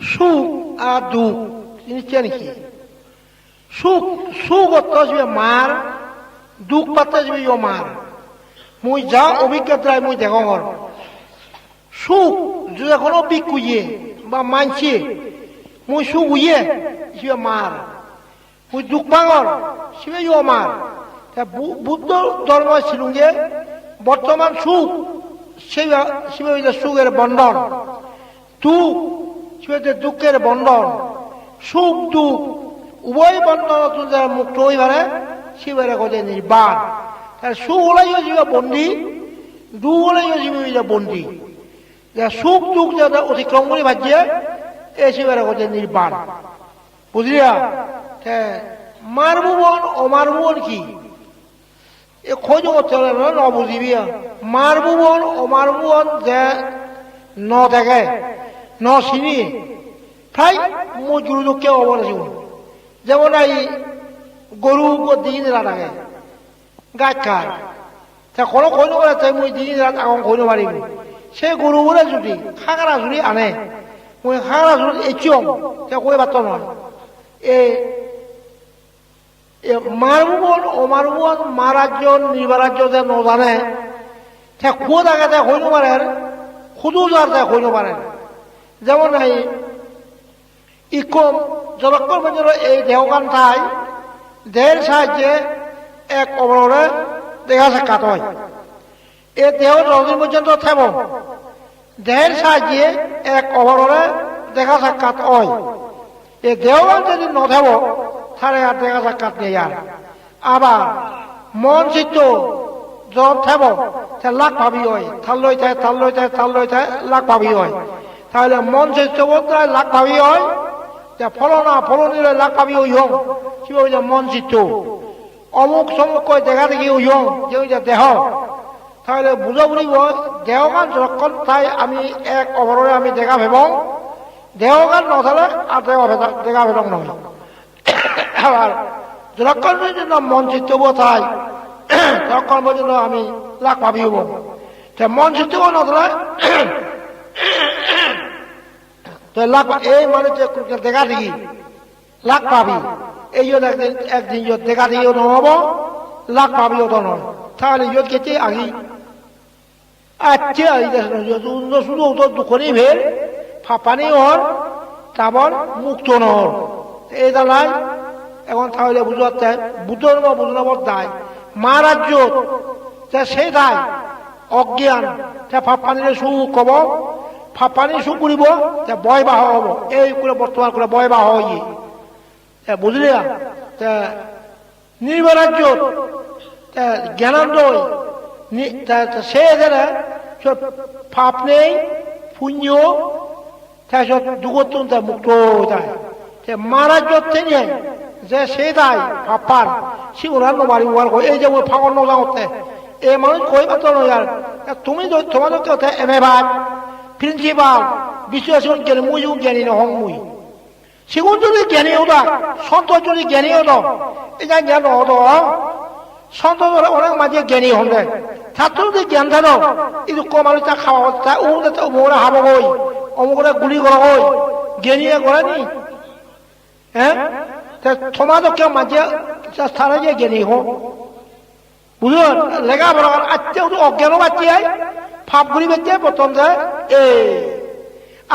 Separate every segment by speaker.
Speaker 1: সুখ আর দুঃখ জিনিসটা নাকি সুখ সুখ অর্থ মার দুঃখ পাতে ইয় মার মুই যা অভিজ্ঞতায় মুই দেখর সুখ যদি এখনও বিকুইয়ে বা মানছে মুই সুখ উইয়ে সে মার মুই দুঃখ ভাঙর সে ইয় মার বুদ্ধ ধর্ম ছিলুঙ্গে বর্তমান সুখ হইলে সুখের বন্ধন। দুঃখ শিবে দুঃখের বন্ধন, সুখ, দুঃখ, উভয় বন্ধন যারা মুক্ত হই পারে শিবের কথা নির্বাণ। তার সুখ হলাইও জীব বন্দী, দুঃখ হলাইও জীব বন্দী। যে সুখ, দুঃখ যাতে অতিক্রম করে ভাজিয়ে এই শিবের কথা নির্বাণ। বুঝলিয়া মার ভুবন অমার ভুবন কি? এ খোঁজ করতে হবে না, ন বুঝিবি মার ভুবন অমার ভুবন যে ন দেখে ন চিনি প্রায় মজুর দুঃখে অবরাজিব যেমন এই গরু দিন রাত আগে গাছ খায়। তা কোনো কইনো করে তাই মই দিন রাত আগন কইনো পারিব সেই গরুবোৰে যদি খাগৰা জুৰি আনে, মই খাগৰা জুৰি এচিয়ম, তে কৈ বাত নহয় এই মারবুবন অমারবুবন মারাজ্জন নির্বারাজ্য যে নজানে সে খুদ আগে তে হইন পারেন খুদু যার তে হইন পারেন যেমন এই ইকম জলক্ষর মধ্যে এই দেহকান ঠাই, দেহের সাহায্যে এক অবরণে দেখা সাক্ষাৎ হয়। এই দেহ যতদিন পর্যন্ত থাকব দেহের সাহায্যে এক অবরণে দেখা সাক্ষাৎ হয়। এই দেহবান যদি নথেব তাহলে আর দেখা সাক্ষাৎ নেই আর। আবার মন চিত্ত থাকব সে লাখ ভাবি হয় থাল লই থাকে থাল লই থাকে থাল লই থাকে লাখ ভাবি হয়। তাহলে মন চিত্ত বোধহয় লাখ ভাবি হয় যে ফলনা লাখ ভাবি হই হোক ওই যে মন চিত্ত অমুক সমুক কই দেখা দেখি হই হোক যে ওই যে দেহ। তাহলে বুঝা বুঝিব, দেহগান যখন তাই আমি এক অবরণে আমি দেখা ভেব, দেহগান নথালে আর ভেদা, দেখা ভেদক নহয় আবার যখন পর্যন্ত মন চিত্তব তাই তখন পর্যন্ত আমি লাখ ভাবি হব। তে মন চিত্তব নথলে তো এই মানে যে দেখা দেখি? লাখ পাবি। এই একদিন একদিন যত দেখা দিও নহব লাখ পাবিও তো নয় তাহলে যত কেটে আগি আচ্ছা এই শুধু তো দুখনি ভেল ফাপানি হর তারপর মুক্ত নহর এই দালাই এখন তাহলে বুঝতে বুধর বা বুঝনাবর দায় মা রাজ্য তা সেই দায় অজ্ঞান, তা ফাপানিরে সু কব ফাপানি সু কৰিব তে বয় বাহ হব। এই করে বর্তমান করে বয় বাহ তে বুঝলি তে নির্বারাজ্য সে ফাপ নেই, পুণ্য তাৰপিছত দুগতোন তে মুক্ত যায়। তে যে সে দায় ফাপান সিগুলার নমারি ওয়ার কই এই যে ফাগন নজাওতে এই মানুষ কই পাত নয়ার তুমি তোমাদেরকে ওতে এমএ ভাগ। প্রিন্সিপাল বিশ্লেষণ জ্ঞানী মুই জ্ঞানী নহং মুই সেগুন যদি জ্ঞানী হদা সন্ত যদি জ্ঞানী হদ এটা জ্ঞান হদ সন্ত অনেক মাঝে জ্ঞানী হন দে ছাত্র যদি জ্ঞান থাকো কিন্তু কম আলু তা খাওয়া তা উমরে তা উমরে হাব গই অমুকরে গুলি করা হয় জ্ঞানীয়ে করে নি হ্যাঁ তা সমাজকে মাঝে স্থানে যে জ্ঞানী হোক বুঝুন লেখা পড়া আত্মীয় অজ্ঞান বাচ্চাই ফাপ ঘুরি বেঁচে প্রথম যে, এ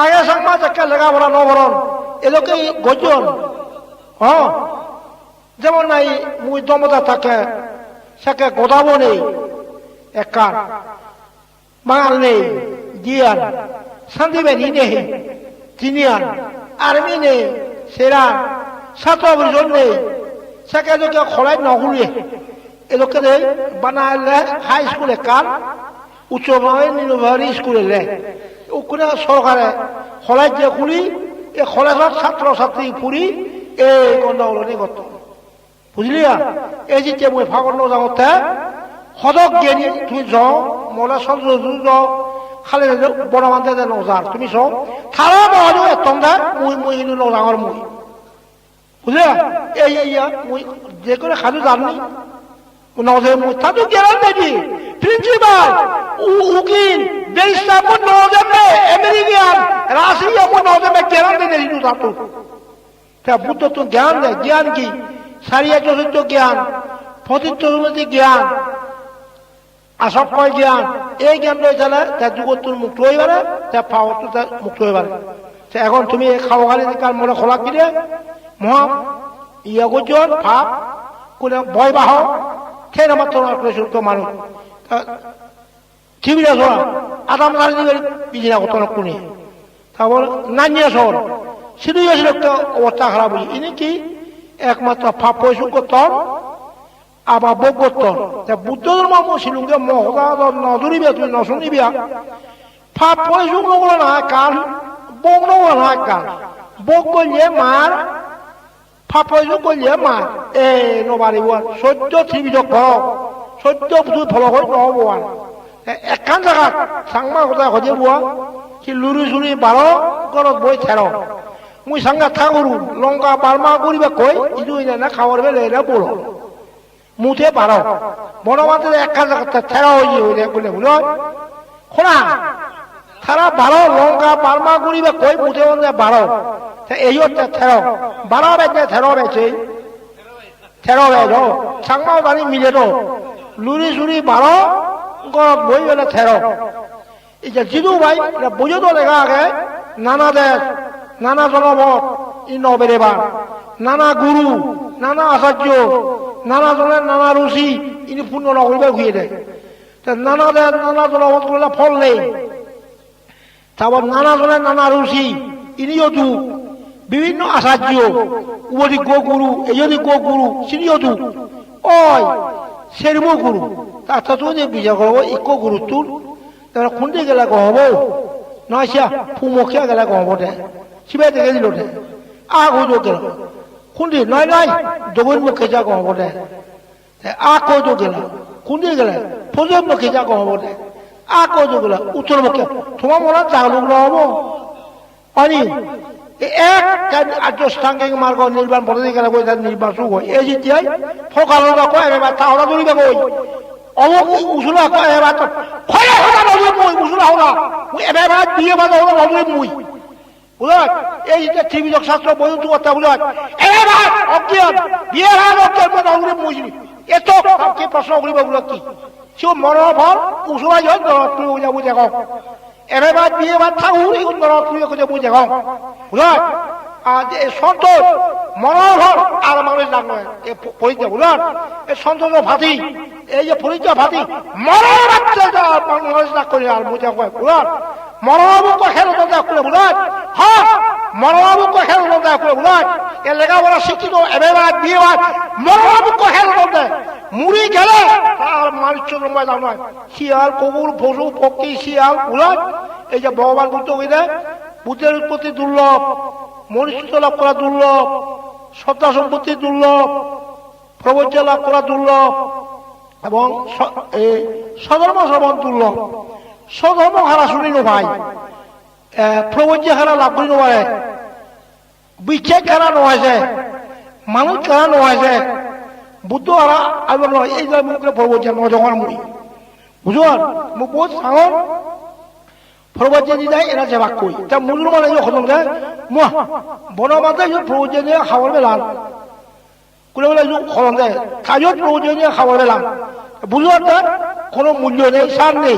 Speaker 1: আগে সমাজ একটা লেখা পড়া নবরণ এদেরকে গজন হ্যাঁ যেমন নাই, মুই দমদা থাকে, সেকে গোদাবো নেই একার বাঙাল নেই জিয়ান শান্তিবেনী নেই চিনিয়ান আর্মি নেই সেরান অভিযোগ নেই, সেকে এদেরকে খোলাই নগুলিয়ে এদেরকে বানাইলে হাই স্কুলে কার উচ্চ নিরবাহী স্কুলে লে। ওখানে সরকারে খোলাই যে খুলি এই কলেজত ছাত্র ছাত্রী ফুরি এই গণ্ডগোলনি গত। বুঝলিয়া এই যেতিয়া মই ফাগন যাওঁতে, সদক জ্ঞানী তুমি যাও মলে চল যাও, খালি বনমানতে যে নজাৰ তুমি চাও থাৰা মহাজু এতম দা মই মই কিন্তু নজাঙৰ মই। বুঝলিয়া এই মই যে করে খাদু জানি নজে মই তাতো জ্ঞান দেবি প্রিন্সিপাল উকিল মন নজমে আমেরিকান, রাশিয়া তা বুদ্ধ তো জ্ঞান জ্ঞান কি? সারিয়া চতুর্থ জ্ঞান ফতিত্ব জ্ঞান আসক্কয় জ্ঞান, এই জ্ঞান রয়েছে না তার যুগত্তর মুক্ত হয়ে পারে তার পাওয়ার তার মুক্ত পারে তা এখন তুমি খাওয়া খালি কার মনে খোলা কিনে মহা ইয়া গুজন ভাব কোনে ভয় বাহ সেই নামার তোমার করেছিল তো মানুষ ঠিবিরা সরা আদাম গাড়ি দিবে বিজিনা কত কোনে তারপর নানিয়া শহর। শুধুই আসলে একটা অবস্থা খারাপ হয়েছে। ইনি কি? একমাত্র ফাপ পয়সু করতাম আবার বগতর তা বুদ্ধ ধর্ম মুসলিমকে মহদা নজরিবে তুই নশুনিবিয়া ফাপ পয়সু নগুলো না কান বগ নগুলো না কান বগ করলে মার ফাপ পয়সু করলে মার এ নবারিব সত্য থিবিজক ভর সত্য তুই ফল হৈ নহব একান জাগাত চাংমা কথা সজে বোৱা কি লুৰি চুৰি বাৰ ঘৰত বৈ থেৰ। মুই চাংগা থাকৰো লংকা বাৰমা কৰিবা কৈ ইটো না খাৱাৰ বেলে বলো। মুঠে বারো বনমাতে জায়গাতে থেরা হয়ে হইলে বলে বলে। খোলা থারা বারো, লঙ্কা, বারমা গুড়িবে কই মুঠে বলতে বারো। এই হচ্ছে থেরো। বারো বেচে থেরো বেচে। থেরো বেচ। সাংমাও দানি মিলে তো। লুরি চুরি বারো গরত বই গেলে থেরো। এই যে জিদু ভাই বুঝে তো লেখা আগে। নানা দেশ, নানা জনমত ই নবেরেবার নানা গুরু, নানা আচার্য, নানা জনের নানা রুচি ইনি পূর্ণ নকরিবে ঘুরিয়ে দেয়। নানা দেয় নানা জনমত করলে ফল নেই। তারপর নানা জনের নানা রুচি, ইনিও দু। বিভিন্ন আচার্য উবদি গো গুরু এই যদি গো গুরু সিনিও দু। ওই, সেরমো গুরু। তার তো যে বিজয় করব ইকো গুরু তোর তারা খুঁজে গেলে গহব নয় সিয়া ফুমখিয়া গেলে গহব দে সিবাই দেখে দিল দে আগ হইল গেল? খুঁড়ি নয় নয় দগুন মুখে যা কহব দে আ কইতো গেল? খুঁড়ি গেলে ফজর মুখে যা কহব দে আ কইতো গেল? উত্তর মুখে। তোমার মনে জাগলুক নহব পানি এক আর্যষ্টাঙ্গিক মার্গ নির্বাণ পদ্ধতি গেলে বই তার নির্বাণ শুরু হয়। এই যেতিয়াই ফকালো কয়, এবার তাহলে ধরিবে বই অমুক উসুলা কয়, এবার খয়া হলা নজরে মই উসুলা হলা এবার দিয়ে বাজা হলা নজরে মই। বুঝলেন এই যে ত্রিবিধক শাস্ত্র বৈদ্যুত কথা বুঝলেন এবার অজ্ঞান, বিয়ের হার অজ্ঞান পদ অগ্রিম মুসলি এত কি প্রশ্ন করিব কি? সে মনোফল উসুলাই হয় দরদ তুই বুঝা বুঝে কম এবার বিয়ে বাদ থাকুন এই দরদ তুই খুঁজে বুঝে কম বুঝলেন আর এই সন্তোষ মনোফল আর মানুষ লাগবে এই পরিচয় বুঝলেন এই সন্তোষ ভাতি, এই যে পরিচয় ভাতি বাচ্চা মানুষ লাগ করে আর বুঝে বুঝলেন মনোবাবুকে খেলো করে বুঝায় হ্যাঁ মনোবাবুকে খেলো দা করে বুঝায় এ লেখাপড়া শিক্ষিত এবার বিয়ে হয়। মনোবাবুকে খেলো দে মুড়ি গেলে আর মানুষ ময়দান নয় শিয়াল কবুল পশু পক্ষী শিয়াল বুঝায় এই যে ভগবান বুদ্ধ কইলে বুদ্ধের উৎপত্তি দুর্লভ মনুষ্য লাভ করা দুর্লভ শ্রদ্ধা সম্পত্তি দুর্লভ প্রবজ্য লাভ করা দুর্লভ এবং সধর্ম শ্রবণ দুর্লভ সধর্ম হারা শুনি নো ভাই প্রবঞ্চ হারা লাভ করি নোয়ারে বিচ্ছেদ খারা নোয়াইছে মানুষ খারা নোয়াইছে বুদ্ধ হারা আইব নয় এই যে মুখে প্রবঞ্চ নজগার মুড়ি বুঝুন মোক বহুত সাহন প্রবঞ্চ দি যায়, এরা সেবা কই? তা খতম যায়, মুহ বনমাতে প্রবঞ্চ দিয়ে খাবার বেলাল কোনে বলে খতম দেয় কাজত প্রবঞ্চ দিয়ে খাবার বেলাম তার কোনো মূল্য নেই, সার নেই।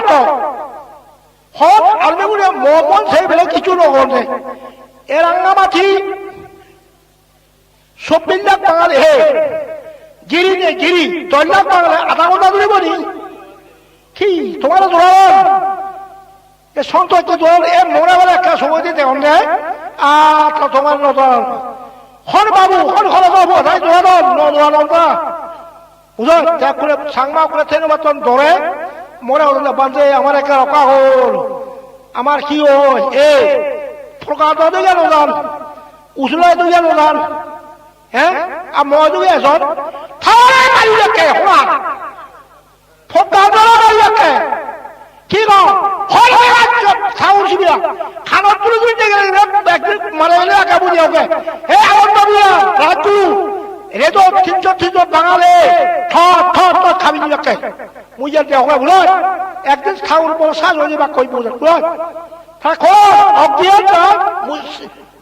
Speaker 1: হর হক আর্মি গুলো মমন কিছু নগরে এ রাঙ্গামাটি চব্বিশ লাখ বাঙালি হে গিরি নে গিরি দশ লাখ আধা ঘণ্টা ধরে বলি কি তোমার জোয়ার এ সন্তোষ জোয়ার এ মনে বলে একটা সময় দিতে অন্ধে আর তোমার নজর হন বাবু হন হলে বাবু তাই জোয়ার নজর অন্ধা বুঝো ত্যাগ করে সাংমা করে ধরে মনে হল না বান্ধে আমার একটা রকা হল। আমার কি হল? এ প্রকাশ দিয়ে গেল দান উচলাই গেল দান হ্যাঁ আর মজু এজন থাওয়ারে মারি রাখে হোনা ফোকা দলা মারি রাখে কি গো? হল রাজ্য শিবিরা? খানত একদিন মারে গেলে একা বুঝে ওকে হে, আমার রাজু রে তো তিনশো তিনশো বাঙালি। ঠট ঠট ঠট খাবি নি রাখে মুই যে দেখো বুঝলো একদিন বড় সাজ হয়ে যাবে, কই বুঝলো বুঝলো থাকো অজ্ঞান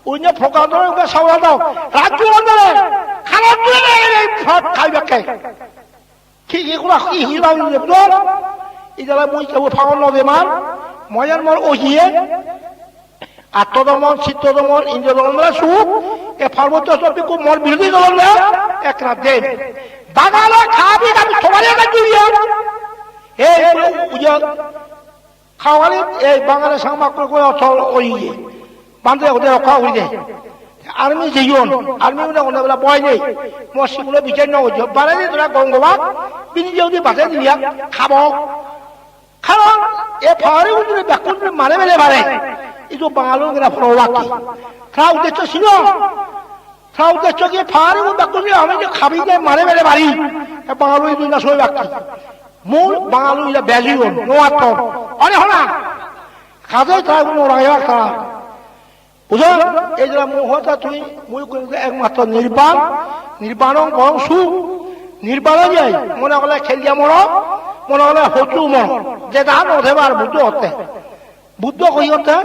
Speaker 1: উইনে ফোকা ধরে ওকে সাউরা দাও রাজ্য খানত তুলে গেলে ঠট খাবি রাখে কি? এগুলা কি হিলাও বুঝলো ইজালা মুই কেবল ফাগল নদে মার। ময়ার মর ওহিয়ে। আত্মদমন, চিত্তদমন ইন্দ্রদমন সুখ, এ চর্বিকু মর বিরোধী দল এক রাত দেন। বাগালে খাবি খাবি সবাই একটা জুড়িয়ে এই উজল খাওয়ালে এই বাঙালি সাংবাদ করে অচল ওইয়ে বান্ধে ওদের রক্ষা হয়ে যায় আর্মি যেইন আর্মি মানে অন্য বেলা বয় নেই। মসজিদগুলো বিচার না হচ্ছে বারে তোরা গঙ্গবা বিনি যদি বাসে দিয়া খাব। কারণ এ ফাওয়ারে উঠলে ব্যাকুল মারে মেলে মারে এই তো বাঙালো গেলা ফরওয়াকি তারা উদ্দেশ্য ছিল তারা উদ্দেশ্য কি উঠলে ব্যাকুল আমি যে খাবি যে মারে মেলে মারি বাঙালো এই দুই না সই বাকি মূল বাঙালো ইলা ব্যাজিও নোয়াত অনেক হনা কাজে তারা কোনো রাগা তারা বুঝো এই যে মোহতা তুই মুই একমাত্র নির্বাণ নির্বাণ বরং সুখ নির্বাণ যাই মনে করলে খেলিয়া মর মনে হলে হচু মন যে দান ওঠেবার বুদ্ধ হতে বুদ্ধ হতে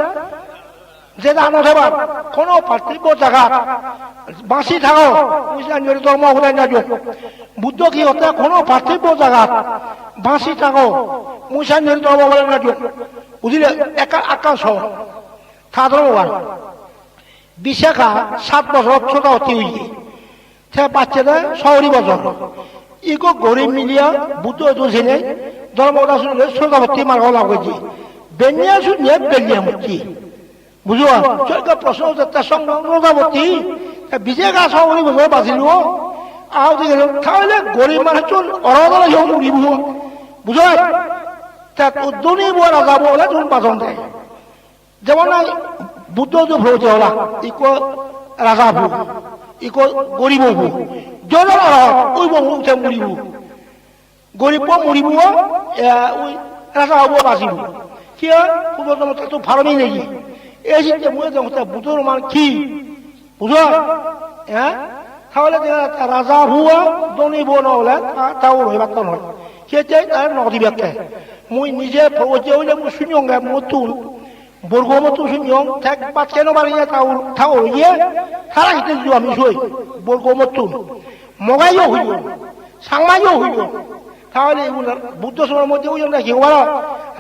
Speaker 1: যে দান ওঠেবার কোন পার্থিব জায়গা বাঁচি থাকো ধর্ম হলে না বুদ্ধ কি হতে কোন পার্থিব জায়গা বাঁচি থাকো মুসলিম ধর্ম বলে না বুঝলে একা, আকাশ সাধারণ বিশাখা, সাত বছর ছোট অতি হইয়ে সে বাচ্চাদের শহরি বছর ইগো গরিব মিলিয়া বুদ্ধ দোষিনে ধর্মটা শুনলে শ্রোতাবর্তী মার্গ লাগেছি বেনিয়া শুনিয়ে বেলিয়া মুক্তি। বুঝো চৈক প্রশ্ন তার সঙ্গে শ্রোতাবর্তী বিজয় গা শহরি বছর বাঁচিল দিকে তাহলে গরিব মানুষ চল অরদলা হিও মুড়িব বুঝো তা উদ্যমী বউ রাজা বলে তুমি বাঁচন দেয় যেমন বুদ্ধ যে ভ্রমতে হলা ইকো রাজা ভূ ইকো গরিব ওই উঠে মুড়িব গরিব মুড়িব ওই রাজা হব বাঁচিব কি পূর্বতম তো ফার্মই নেই এই যে মুয়ে দেখতে বুধর মান কি? বুঝো হ্যাঁ তাহলে রাজা হুয়া দনি বউ নহলে তাও রহিবাত নয় সেটাই তার নদী ব্যাখ্যা মুই নিজে প্রবচে হইলে মুই শুনিয়ঙ্গে মতুল বর্গমতো শুনিয়ং ঠেক পাত কেন বাড়িয়ে তাও থাও ইয়ে সারা হিতে আমি সই বর্গমতুল মগাইও হইল সাংমাইও হইল তাহলে বুদ্ধ সময়ের মধ্যে ওই জন্য কি বলো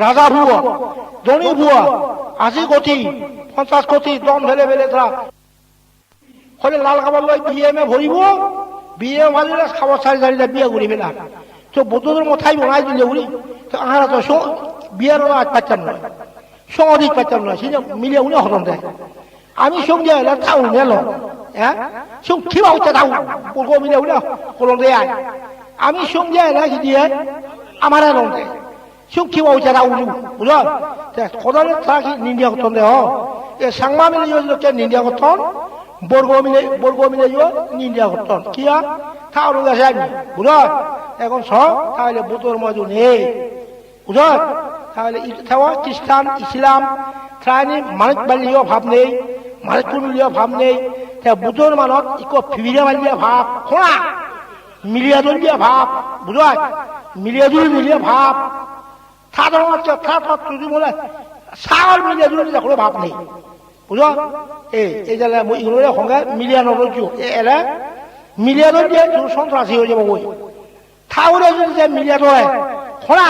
Speaker 1: রাজা ভুয়া, ধনী ভুয়া, আশি কোটি, পঞ্চাশ কোটি, দম ফেলে ফেলে তারা। হলে লাল খাবার লয় বিয়ে মে ভরিব বিয়ে ভালিলে খাবার চারি চারিটা বিয়ে ঘুরি ফেলা তো বুদ্ধদের মথাই বনাই দিলে উড়ি তো আহারা তো সো বিয়ের আজ পাচ্ছাম নয় সঙ্গদিক পাচ্ছাম নয় সেটা মিলে উনি হরণ দেয়। আমি সঙ্গে এলে তাও নেল হ্যাঁ? সঙ্গ কিবা হচ্ছে তাও মিলে উনি হরণ দেয়। আমি সঙ্গে কি দিয়ে আমার সঙ্গ কিবা হচ্ছে তাও উনি বুঝল? কদালে থাকি নিন্দিয়া করতন দেহ এ সাংমা মিলে যোজকে নিন্দিয়া করতন বর্গ মিলে বর্গ মিলে নিন্দিয়া করতন কিয়া? তা অনু গেছে আমি, বুঝল? এখন সব তাহলে বুতর মজু নেই, বুঝল? তাহলে খ্রিস্টান ইসলাম ত্রাণী মানুষ বালিও ভাব নেই মানুষ মিলিও ভাব নেই। বুতর মানত ইকো ফিবিরা বালিয়া ভাব খোঁড়া মিলিয়া দলিয়া ভাব বুঝল মিলিয়া দুলি মিলিয়া ভাব। সাধারণ হচ্ছে থার্ড যদি বলে সাগর মিলিয়া দুলি কোনো ভাব নেই। বুঝল এই এই যে ইগুলোর সঙ্গে মিলিয়া নদর্য এলে মিলিয়া দলিয়া সন্ত্রাসী হয়ে যাব বই থাউরে যদি যে মিলিয়া ধরে খোঁড়া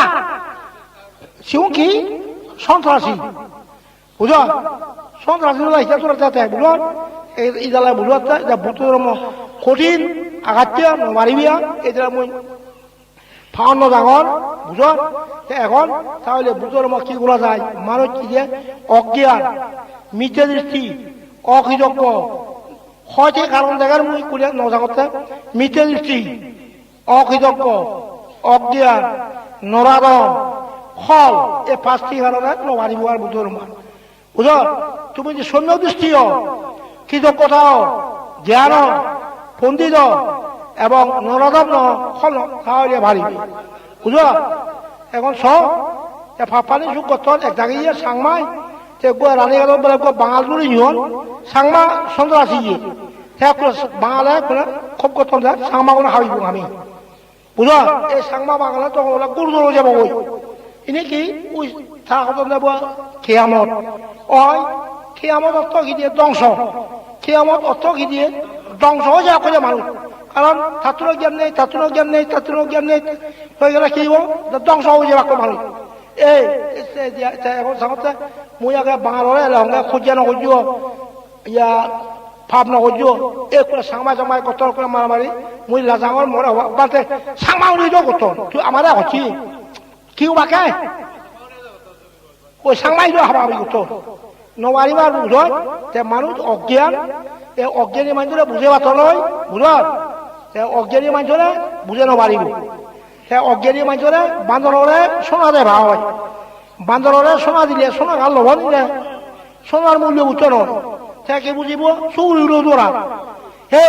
Speaker 1: সিও কি? সন্ত্রাসী। বুঝো সন্ত্রাসী হিসাব তোরা বুঝো এই ইদালে বুঝো কঠিন। আঘাতিয়া মারিবিয়া এদের মই ফাউন্ন ডাঙর বুঝো এখন তাহলে বুঝোর মা কি বলা যায়? মানুষ কি যে, অজ্ঞান, মিথ্যে দৃষ্টি, অকৃতজ্ঞ। হয়তো কারণ দেখার মুই কুলে নজাগতে মিথ্যে দৃষ্টি, অকৃতজ্ঞ, অজ্ঞান নরাদন ফল এই পাঁচটি কারণে নমারিব আর বুঝোর মা বুঝো তুমি যে সৌম্য দৃষ্টি কৃতজ্ঞতা জ্ঞান পণ্ডিত এবং নরদম ফল তাহলে ভারিবি বুঝো এখন স ফাফানি সুখ গতন এক জায়গায় সাংমাই গো রানী গেল, বলে গো বাঙাল গুলি নিহন সাংমা ইয়ে তে বাঙালে কোনে খুব গতন যায় সাংমা কোনে হাবিব আমি। বুঝো এই সাংমা বাঙালে তো বলে গুরুদর যাব ওই ইনে কি? ওই যাব খেয়ামত। ওই খেয়ামত অর্থ কি দিয়ে? ধ্বংস। খেয়ামত অর্থ কি দিয়ে? ধ্বংস হয়ে যাওয়া করে মানুষ কারণ ছাত্র জ্ঞান নেই ছাত্র জ্ঞান নেই ছাত্র জ্ঞান নেই। হয়ে গেলে কি ধ্বংস হয়ে যাবে একটা মানুষ এই এখন সামতে মুই আগে বাঙালরে এলে হঙ্গে খুঁজিয়া নখুঁজিও ইয়া ভাব নখুঁজিও এই করে সাংমা জামাই কত করে মারামারি। মুই লাজাঙর মরে বাতে সাংমা উনি দিও কত তুই আমারে হচ্ছি কি বাকে ওই সাংমাই দিও হাবা আমি কত। যে মানুষ অজ্ঞান এই অজ্ঞানী মানুষরে বুঝে পাত নয় বুঝত অজ্ঞানী মানুষরে বুঝে নপারিব সে অজ্ঞানী মানুষরে বান্দররে সোনা দে ভাও হয়। বান্দররে সোনা দিলে সোনা গাল লব দিলে সোনার মূল্য উচ্চ নয়। কি বুঝিব সুগুরি দোরা হে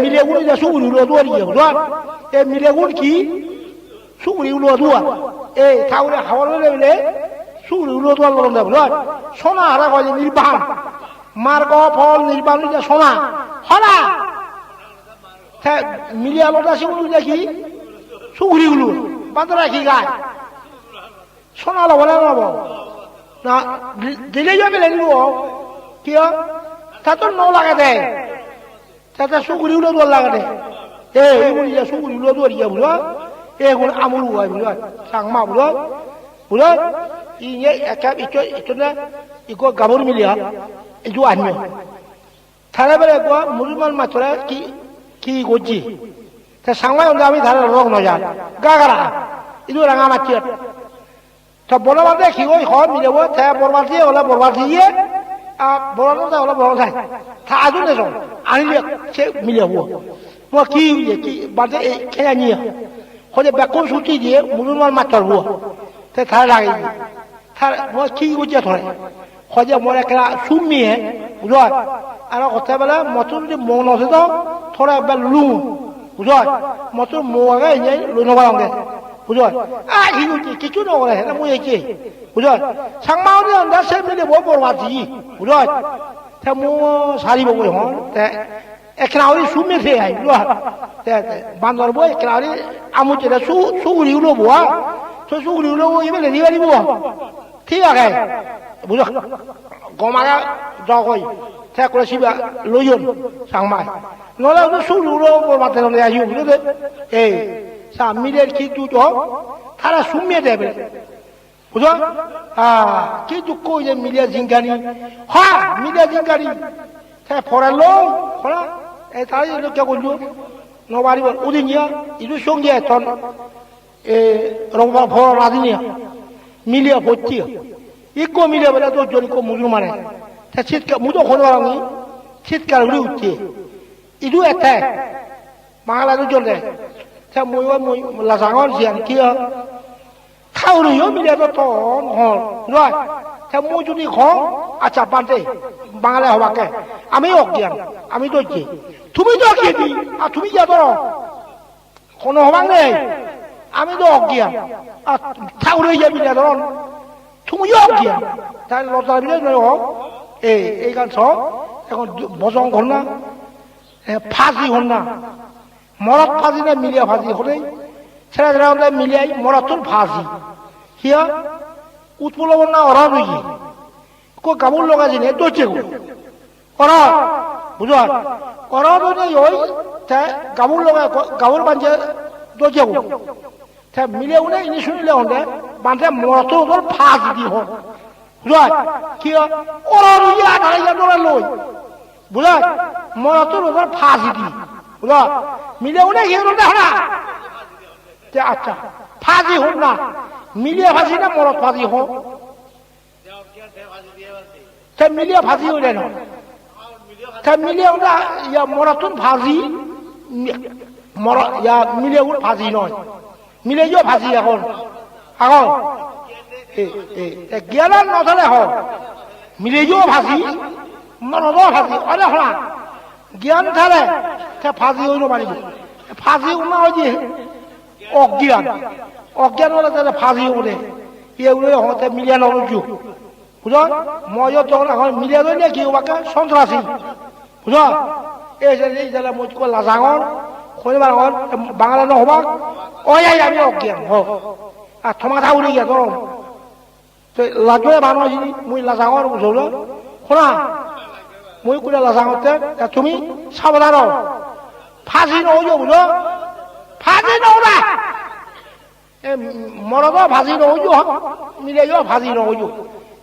Speaker 1: মিলে গুণি যে সুগুরি দোয়ারি বুঝত এ মিলে গুণ কি? সুগুরি উড়ো দোয়া এই ঠাকুরে হাওয়ার বেলে সুগুরি দোয়ার লড়ন দেব বুঝত সোনা হারা কয় যে নির্বাণ মার্গ ফল নির্বাণ সোনা। হরা মিলিয়া লোটা সেগুলো দেখি। সুগুলিগুলো বাঁধ রাখি গায়। সোনা লব না লব। না দিলে যাবে নিব কিয়? তা তো ন লাগে দে। তাতে সুগুলিগুলো দোর লাগে দে। এ এইগুলি যে সুগুলিগুলো দৌড়িয়ে বুঝো এগুলো আমুল হয় বুঝো সাংমা বুঝো বুঝো ইয়ে একা ইটো ইটো না, ইকো গাবর মিলিয়া। আনিও থারে বেড়ে গো মুসলমান মাত্রা কি কি করছি? তা সাংবাই হলে আমি ধারে রোগ নজা গাগারা ইদু রাঙা মাছি তো বড় বাদে কি ওই হয় মিলেব তা বরবাদ দিয়ে হলে বরবাদ দিয়ে বড় যায় হলে বড় যায় তা আজু নেছ আনিলে সে মিলেব মই কি কি বাদে খেয়া নিয়ে। হলে বেকুন ছুটি দিয়ে মুসলমান মাত্র হুয়া তে থারে লাগে থার মই কি করছি ধরে হজে মোর একটা সুমিয়ে বুঝল আর কথা বেলা মতো যদি মন আছে তো থোড়া একবার লু বুঝল মতো মো আগে এনে লুই নবা লগে বুঝল কিছু নগরে হেনা মুই একে বুঝল সাংমা হলে আন্দা সে মিলে বো বরবাদি বুঝল তে মো সারি বগৈ হন তে ওই সুমে আই বুঝল বান্দর বই একনা ওই আমু চেরা সু উলো বুয়া তো সুগুরি উলো ইবেলে দিবারি বুয়া ঠিক আছে। বুঝল? গমারা জগই তে করে সিবা লইয়ন সাংমাই ওটা সুর উড়ো মাথা নলে আসি বুঝলে? এই সামিলের কি তুই তো? তারা সুমিয়ে দেবে বুঝো কি দুঃখ যে মিলিয়া জিঙ্গানি হ্যাঁ মিলিয়া জিঙ্গানি তে ফরালো ফরা এই তাই লোককে বলল নবারি ওদিন ইয়া ইদু সঙ্গে তন এ রংবার ফর মিলিয়া ভর্তি ইকো মিলিয়া বলে তো জরিকো মুসলমানে তা চিৎকার মুতো খোঁজ আমি চিৎকার উড়ে উঠছে। ইদু বাংলা দুজন দে তা মই মই লাজাঙৰ জিয়ান কিয়? খাওৰিও মিলে তো তন হল। নয় তা মই যদি কওঁ আচ্ছা বাদে বাঙালি হবাকে। আমি অজ্ঞান আমি তো কি তুমি তো কি আর তুমি যা ধরো কোনো হবাং নেই। আমি তো অজ্ঞান। আর ঠাকুরে যাবি না ধরন। তুমিও অজ্ঞান। তাই লতার বিলে এই এই গান সব এখন বজং ঘর না। ফাঁসি হন না। মরত ফাঁসি না, মিলিয়া ফাঁসি হলেই ছেড়ে ছেড়ে মিলিয়াই মরতর ফাঁসি। হিয়া উৎপলব না অরা রইছি কো? গামুর লগাইছি নে? দোচে গো অরা বুঝো অরা মানে ওই। তা গামুর লগাই গামুর তা মিলে উনে ইনি শুনিলে হলে বান্ধে মরত ওর ফাঁসি দি হন। বুঝায় কি ওরা রুই আঠারো হাজার ডলার লই বুঝায় মরা তো ওদের ফাঁসি দি বুঝা মিলে গিয়ে ওটা হনা আচ্ছা ফাঁসি হোক না। মিলিয়ে ফাঁসি না মরত ফাঁসি হোক তা মিলিয়ে ফাঁসি হইলে না। তা মিলিয়ে ওটা ইয়া মরাতুন ফাঁসি মর ইয়া ওর ফাঁসি নয় মিলে গিয়েও ফাঁসি এখন। এখন। জ্ঞান নথলে হোক মিলে গিয়েও ফাঁসি মরদও ফাঁসি অরে হলা জ্ঞান থালে সে ফাঁসি হইল পারিব ফাঁসি উনা হয়েছে অজ্ঞান। অজ্ঞান হলে তাহলে ফাঁসি উঠে এগুলো হতে মিলিয়ে নরজু বুঝ মই তখন এখন মিলিয়ে লইলে কি? হবাকে সন্ত্রাসী বুঝ এই যে, এই লাজাঙর শনিবার বাংলা নহবাক? আমি অজ্ঞান, হ। আর থমা থা উড়ে গিয়া গরম লাগে মানুহ মুই লাজাঙর বুঝল শুনা, মই কোনে লাজাঙতে? তুমি সাবধান ফাঁসি নহব বুঝ ফাঁসি নহবা। মরদ ভাজি নহইজ মিলে যাও ভাজি নহইজ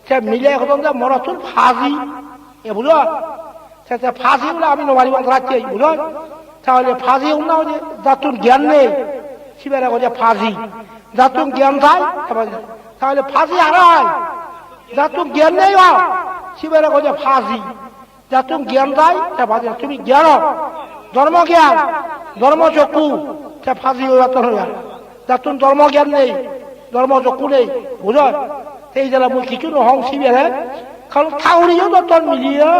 Speaker 1: সে মিলে যে মরতুন ফাঁসি এ বুঝ সে ফাঁসি বলে আমি নমারিব রাখছি বুঝ তাহলে ফাঁসি উন্নাও যে যাতুন জ্ঞান নেই। শিবেরা যে ফাঁসি। যাতুন জ্ঞান থাই তাহলে ফাঁসি হারায়। যাতুন জ্ঞান নেই শিবেরা যে ফাঁসি। যাতুন জ্ঞান থাই তুমি জ্ঞান ধর্ম জ্ঞান ধর্ম চক্ষু সে ফাঁসি যাতন হইয়া যাতুন ধর্ম জ্ঞান নেই ধর্ম চক্ষু নেই, বুঝ? সেই জেলা মুই কিছু নহং শিবেরে কারণ থাউরিও তোর মিলিয়ে,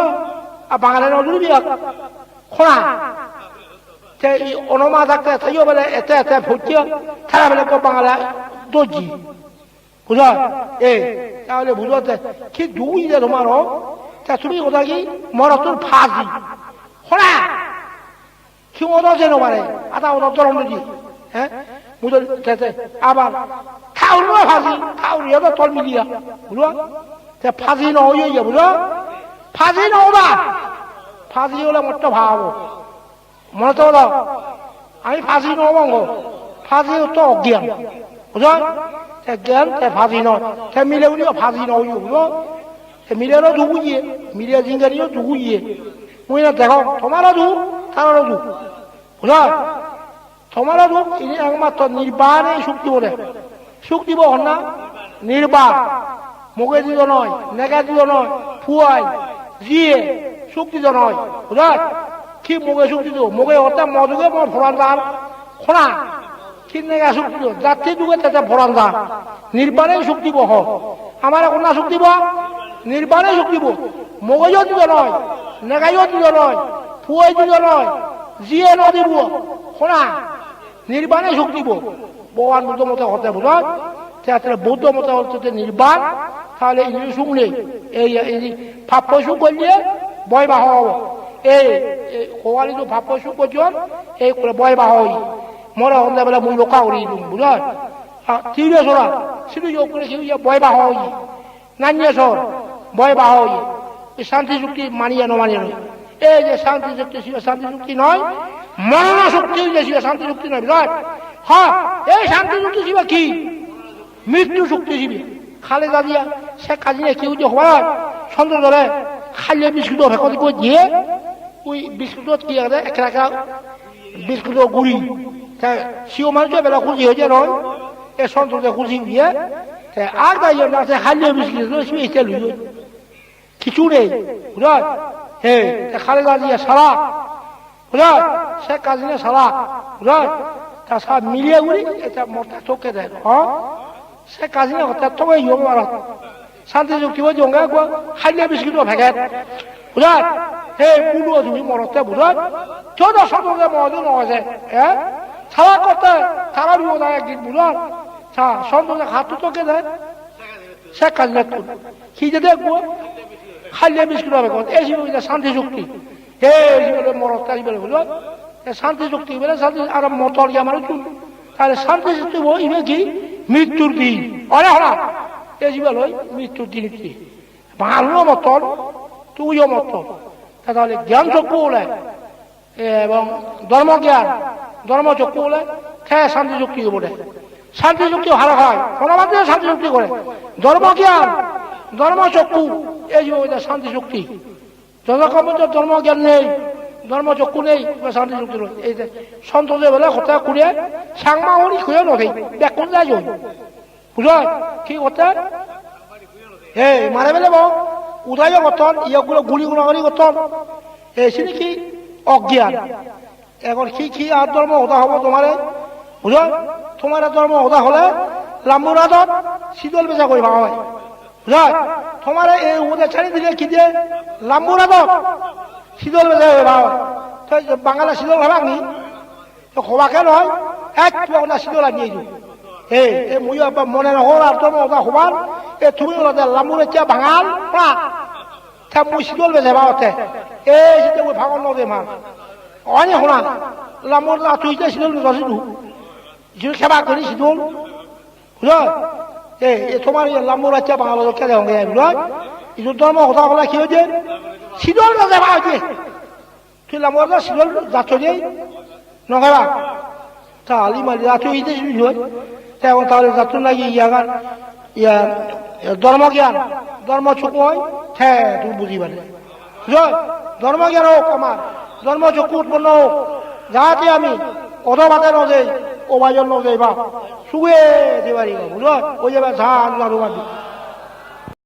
Speaker 1: আর বাঙালি নজরুবি খোঁড়া। অনুমা থাকতে থাইও বলে, এতে এতে ভর্তি তারা বলে কো বাংলা দর্জি বুঝ? এ, তাহলে বুঝতে কি দুই যে তোমার তা তুমি কোথা কি মর তোর ফাঁসি খোলা কি ওরা যেন পারে আতা ওরা তোর নদী হ্যাঁ বুঝল আবার খাউল ফাঁসি খাউল ইয়ে তল মিলিয়া। বুঝলো ফাঁসি নয় বুঝলো ফাঁসি নহবা। ফাঁসি হলে মতো ভাবো মনে তো হলো, আমি ফাঁসি নবঙ্গ ফাঁসি তো অজ্ঞান। বুঝ জ্ঞান, তে ফাঁসি নয় সে মিলে উনিও ফাঁসি নয় বুঝলো সে মিলেরও ধুবু গিয়ে মিলে জিঙ্গারিও ধুবু গিয়ে মুই না দেখো তোমারও ধু তারও ধু বুঝ তোমারও ধু ইনি একমাত্র নির্বাণে দিব রে সুখ দিব না? নির্বাণ মুখে দিল নয় নেগা দিল নয় ফুয়াই জিয়ে সুখ দিল নয় বুঝ কি মুগে শুক্তি দিও মুগে ওটা মজুগে মই ভরান দান। খোনা কি নেগা শুক্তি দিও যাত্রী যুগে তাতে ভরান দান। নির্বাণে সুখ দিব হ আমার কোনা সুখ দিব। নির্বাণে সুখ দিব। মগজও দিব নয় নেগাইও দিব নয় ফুয়াই দিব নয় জিয়ে নদিব শোনা নির্বাণে সুখ দিব। ভগবান বুদ্ধ মতে হতে বুঝ তাহলে বৌদ্ধ মতে হচ্ছে নির্বাণ তাহলে সুখ নেই। এই ভাপ্য সুখ করলে বয় বাহ এই কোৱালিটো ভাপ কৈছো কৈছোন এই বয় বাহই মরে হলে বেলা মুই লোকা উড়ি দিম বুঝ ঠিক আছে ওরা শুধু করে কেউ বয় বাহই নানিয়ে সর বয় বাহই শান্তি চুক্তি মানিয়ে নমানিয়ে নয়। এই যে শান্তি চুক্তি ছিল শান্তি চুক্তি নয় মরণ শক্তি যে ছিল শান্তি চুক্তি নয় বুঝ হ্যাঁ এই শান্তি চুক্তি ছিল কি? মৃত্যু চুক্তি ছিল খালে দাদিয়া সে কাজিনে কেউ যে হওয়ার সন্দেহ ধরে খাইলে বিস্কুট ভেকত দিয়ে ওই বিস্কুটত কি আছে? একটা একটা বিস্কুটের গুড়ি সিও মানুষ বেলা খুশি হয়েছে নয় এ সন্তোষে খুশি দিয়ে আর তাই জন্য আছে খাইলে বিস্কুট এসে লুই কিছু নেই। বুঝল হে খালে দাদিয়া সারা বুঝল সে কাজিনে সারা বুঝল তা সব মিলিয়ে উড়ি এটা মোটা চোখে দেয় হ্যাঁ সে কাজিনে হত্যা তোকে ইয়ে মারত শান্তি যুক্তি বই জঙ্গা গো খাইলে হে পুলু তুমি মরতে বুঝাত চোদ্দ শতকে মজু নয় এ? ছাড়া করতে ছাড়া না একদিন বুঝাত ছা সন্তোষে হাতু তোকে দেয়, সে কাজলে তুল কি যে দেখব? খাইলে বিস্কুট হবে এই যে শান্তি যুক্তি হে বলে মরতে বলে বুঝাত শান্তি যুক্তি বলে শান্তি আর মতর আমার চুল? তাহলে শান্তি যুক্তি ইবে কি? মৃত্যুর দিন। অরে হরা এই জীবন মৃত্যুর দিন কি? ভালো মতন, তুইও মতন। তাহলে জ্ঞান চক্ষু হলে এবং ধর্মজ্ঞান, ধর্ম চক্ষু হলে খেয়ে শান্তি, যুক্তি বলে। শান্তি, যুক্তি ভালো হয়। কোনো মাত্র শান্তি, যুক্তি করে। ধর্মজ্ঞান ধর্মচক্ষু এই যে ওইটা শান্তি শক্তি যতক্ষণ পর্যন্ত ধর্মজ্ঞান নেই ধর্মচক্ষু নেই শান্তি নেই। এই যে সন্তোষে বেলা, কথা কুড়িয়ে সাংমা হরি খুঁজে নথেই ব্যাকুল যায় যাই বুঝল? কি করতে এই, মারে বেলে বউ। উদয় গঠন ইয়গুলো গুলি গুণাগুলি গঠন এসে কি? অজ্ঞান। এখন কি কি আর ধর্ম হতা হব তোমারে? বুঝল তোমার ধর্ম হতা হলে লাম্বুরাদত শীতল বেচা করে ভাবা হয় বুঝল তোমার এই ওদের ছাড়ি দিলে কি দিয়ে? লাম্বুরাদত শীতল বেচা করে ভাবা হয় তো বাঙালা শীতল ভাবাক নি, তো খোবাকে নয় এক তোমার শীতল আনিয়ে দিও। এই এই মুই মনে নহল আর তোর ওটা হবার এ তুমি ওটা লাম্বুরে চা ভাঙাল পা তা মুই শীতল বেচে ভাবতে এই শীতল মুই ভাঙল নদে মার অনে শোনা লাম্বুর না তুই যে শীতল বেচা দু যিনি সেবা করি শীতল বুঝল এই এ তোমার লাম্বুর চা ভাঙাল কে দেওয়া গেছে বুঝল ইজুর ধর্ম কথা বলা কি হয়েছে শীতল বেচে ভাবা হয়েছে তুই লাম্বুর শীতল যাচ্ছ যে নগাবা তা আলি মারি যাচ্ছ ইতে শুনি তেমন তাহলে যাত্রী লাগি ইয়াগান ইয়া ধর্মজ্ঞান ধর্ম চুকু হয় হ্যাঁ তুমি বুঝি পারে ধর্ম জ্ঞান হোক আমার ধর্ম চকু উৎপন্ন হোক, যাহাতে আমি অধবাতে নজেই ও বাজন নজেই বা শুয়ে দিবারি বুঝল ওই যাবে ঝা আলু আলু